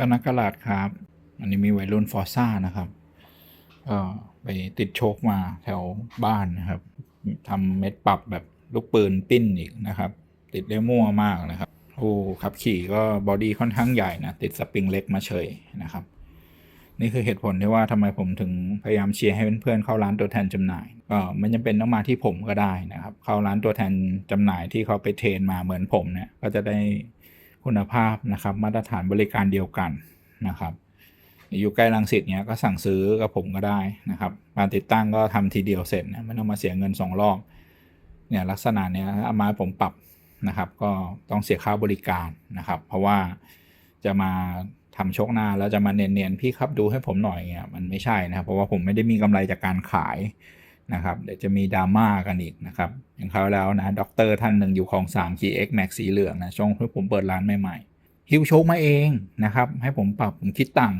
บรรณกาลาดครับ อันนี้มีวัยรุ่นฟอร์ซ่านะครับก็ไปติดโชคมาแถวบ้านนะครับทำเม็ดปรับแบบลูกปืนปิ้นอีกนะครับ ติดได้มั่วมากนะครับโอ้ขับขี่ก็บอดี้ค่อนข้างใหญ่นะติดสปริงเล็กมาเฉยนะครับ นี่คือเหตุผลที่ว่าทำไมผมถึงพยายามเชียร์ให้เพื่อนๆเข้าร้านตัวแทนจำหน่ายก็ไม่จำเป็นต้องมาที่ผมก็ได้นะครับ เข้าร้านตัวแทนจำหน่ายที่เขาไปเทรนมาเหมือนผมเนี่ยก็จะได้ คุณภาพนะครับมาตรฐานบริการเดียวกันนะครับอยู่ใกล้รังสิตเนี้ยก็สั่งซื้อกับผมก็ได้นะครับการติดตั้งก็ทำทีเดียวเสร็จนะไม่ต้องมาเสียเงินสองรอบเนี่ยลักษณะเนี้ยเอามาให้ผมปรับนะครับ ก็ต้องเสียค่าบริการนะครับ เพราะว่าจะมาทำโชคหน้าแล้วจะมาเนียนๆพี่ครับดูให้ผมหน่อยเงี้ยมันไม่ใช่นะครับเพราะว่าผมไม่ได้มีกำไรจากการขาย นะครับเดี๋ยวจะมีดราม่ากันอีกนะครับ อย่างคราวแล้วนะด็อกเตอร์ท่านหนึ่งอยู่ของ3 GX Max สีเหลืองนะช่วงที่ผมเปิดร้านใหม่ๆฮิวโชคมาเองนะครับ ให้ผมปรับผมคิดตัง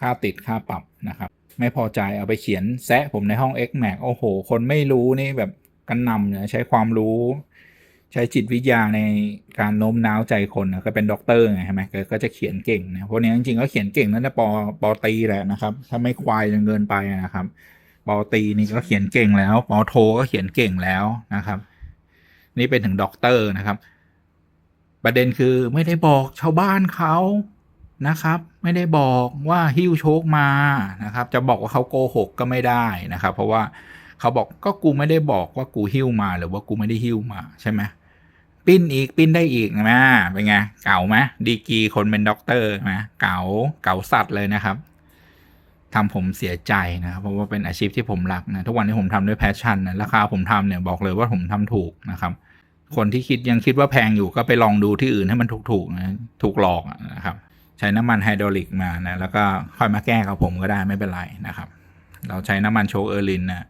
ค่าติดค่าปรับนะครับ ไม่พอใจเอาไปเขียนแซะผมในห้อง X Max โอ้โห คนไม่รู้นี่แบบกันนำเนี่ยใช้ความรู้ ใช้จิตวิทยาในการโน้มน้าวใจคนนะก็เป็นด็อกเตอร์ไงใช่ไหมก็จะเขียนเก่งนะพวกนี้จริงๆก็เขียนเก่งนั่นแหละปอปอตีแหละนะครับ ถ้าไม่ควายจนเกินไปนะครับ ปอตีนี่ก็เขียนเก่งแล้วปอโทก็เขียนเก่งแล้วนะครับ นี่เป็นถึงด็อกเตอร์นะครับ ประเด็นคือไม่ได้บอกชาวบ้านเขานะครับ ไม่ได้บอกว่าหิ้วโชคมานะครับ จะบอกว่าเขาโกหกก็ไม่ได้นะครับ เพราะว่าเขาบอกก็กูไม่ได้บอกว่ากูหิ้วมาหรือว่ากูไม่ได้หิ้วมาใช่ไหมปิ้นอีกปิ้นได้อีกนะเป็นไงเก่าไหมดีกรีคนเป็นด็อกเตอร์ไหมเก่าเก่าสัตว์เลยนะครับ ทำผมเสียใจนะครับเพราะว่าเป็นอาชีพที่ผมรักนะทุกวันนี้ผมทำด้วยแพชชั่นนะราคาผมทำเนี่ยบอกเลยว่าผมทำถูกนะครับ คนที่คิดยังคิดว่าแพงอยู่ก็ไปลองดูที่อื่นให้มันถูกๆนะถูกหลอกนะครับใช้น้ำมันไฮดรอลิกมานะแล้วก็ค่อยมาแก้กับผมก็ได้ไม่เป็นไรนะครับ เราใช้น้ำมันโชเออร์ลินนะ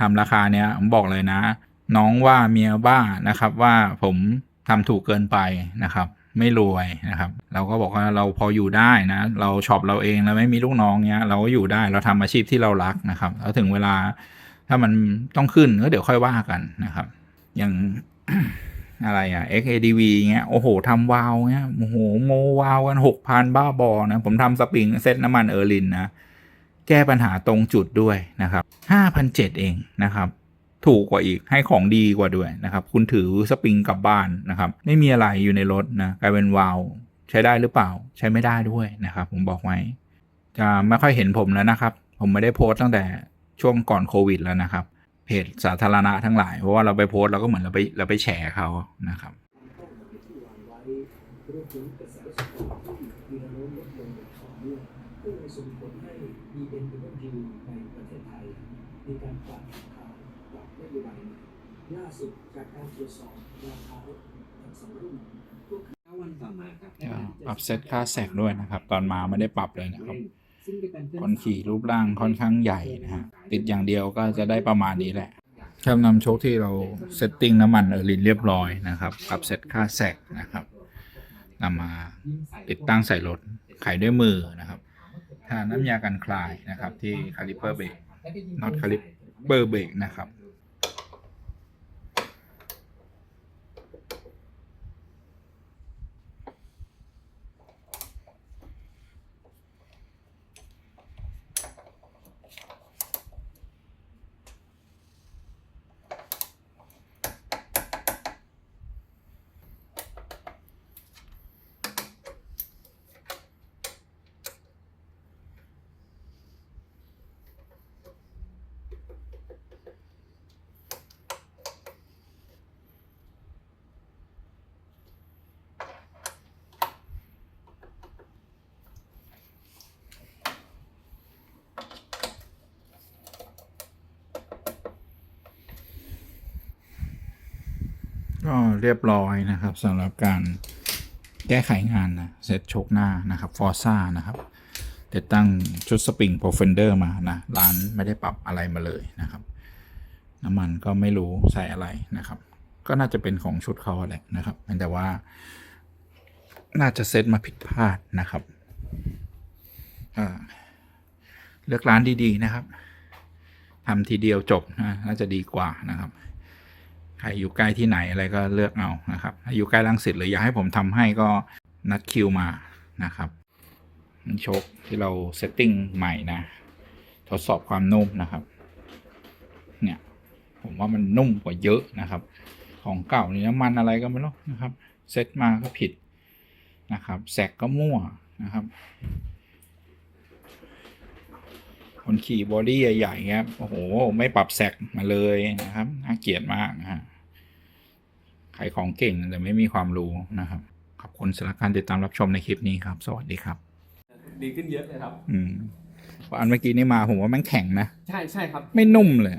ทำราคาเนี้ยผมบอกเลยนะ น้องว่าเมียบ้านะครับว่าผมทำถูกเกินไปนะครับ ไม่รวยนะครับ เราก็บอกว่าเราพออยู่ได้นะ เราช็อปเราเองแล้วไม่มีลูกน้องเนี้ย เราก็อยู่ได้เราทำอาชีพที่เรารักนะครับแล้วถึงเวลาถ้ามันต้องขึ้นก็เดี๋ยวค่อยว่ากันนะครับ อย่างอะไรอะ XADV เงี้ย โอ้โหทำวาวเงี้ย โอ้โหโมวาวกันหกพันบ้าบอนะ ผมทำสปริงเซตน้ำมันเออร์ลินนะ แก้ปัญหาตรงจุดด้วยนะครับห้าพันเจ็ดเองนะครับ ถูกกว่าอีกให้ของดีกว่าด้วยนะครับ คุณถือสปริงกลับบ้านนะครับ ไม่มีอะไรอยู่ในรถนะกลายเป็นวาล์วใช้ได้หรือเปล่า ใช้ไม่ได้ด้วยนะครับ ผมบอกไว้ จะไม่ค่อยเห็นผมแล้วนะครับ ผมไม่ได้โพสต์ตั้งแต่ช่วงก่อนโควิดแล้วนะครับ เพจสาธารณะทั้งหลาย เพราะว่าเราไปโพสต์เราก็เหมือนเราไปเราไปแฉเขานะครับรวมถึงกระแสส่งออกที่มีแนเนื่องก็เลยส่งผลให้ BMW ในประเทศไทยมีการปรับ ปรับนโยบายใหม่ล่าสุดจากการตรวจสอบราคารถทั้งสองรุ่นพวกวันต่อมาครับปรับเซตค่าแสกด้วยนะครับ ตอนมาไม่ได้ปรับเลยนะครับซึ่งจะเป็นเพื่อคนขี่รูปร่างค่อนข้างใหญ่นะฮะติดอย่างเดียวก็จะได้ประมาณนี้แหละครับนำโชคที่เราเซตติ้งน้ำมันเออร์ลินเรียบร้อยนะครับปรับเซตค่าแสกนะครับนำมาติดตั้งใส่รถไขด้วยมือนะครับทาน้ำยากันคลายนะครับที่คาลิเปอร์เบรกน็อตคาลิเปอร์เบรกนะครับ ก็เรียบร้อยนะครับสำหรับการแก้ไขงานนะเซตโชกหน้านะครับฟอร์ซ่านะครับติดตั้งชุดสปริงโปรเฟนเดอร์มานะร้านไม่ได้ปรับอะไรมาเลยนะครับ น้ำมันก็ไม่รู้ใส่อะไรนะครับ ก็น่าจะเป็นของชุดเขาแหละนะครับแต่ว่า น่าจะเซตมาผิดพลาดนะครับเลือกร้านดีๆนะครับทำทีเดียวจบนะน่าจะดีกว่านะครับ ใครอยู่ใกล้ที่ไหนอะไรก็เลือกเอานะครับถ้าอยู่ใกล้ลังสิตหรืออยากให้ผมทำให้ก็นัดคิวมานะครับมันโชคที่เราเซตติ้งใหม่นะ ทดสอบความนุ่มนะครับ เนี่ยผมว่ามันนุ่มกว่าเยอะนะครับ ของเก่านี่น้ำมันอะไรก็ไม่รู้นะครับ เซตมาก็ผิดนะครับแสกก็มั่วนะครับ คนขี่บอดี้ใหญ่ๆครับโอ้โห ไม่ปรับแสกมาเลยนะครับน่าเกลียดมากนะฮะขายของเก่งแต่ไม่มีความรู้นะครับ ขอบคุณสำหรับการติดตามรับชมในคลิปนี้ครับ สวัสดีครับ ดีขึ้นเยอะเลยครับ อืมเพราะอันเมื่อกี้นี่มาผมว่าแม่งแข็งนะ ใช่ใช่ครับ ไม่นุ่มเลยใ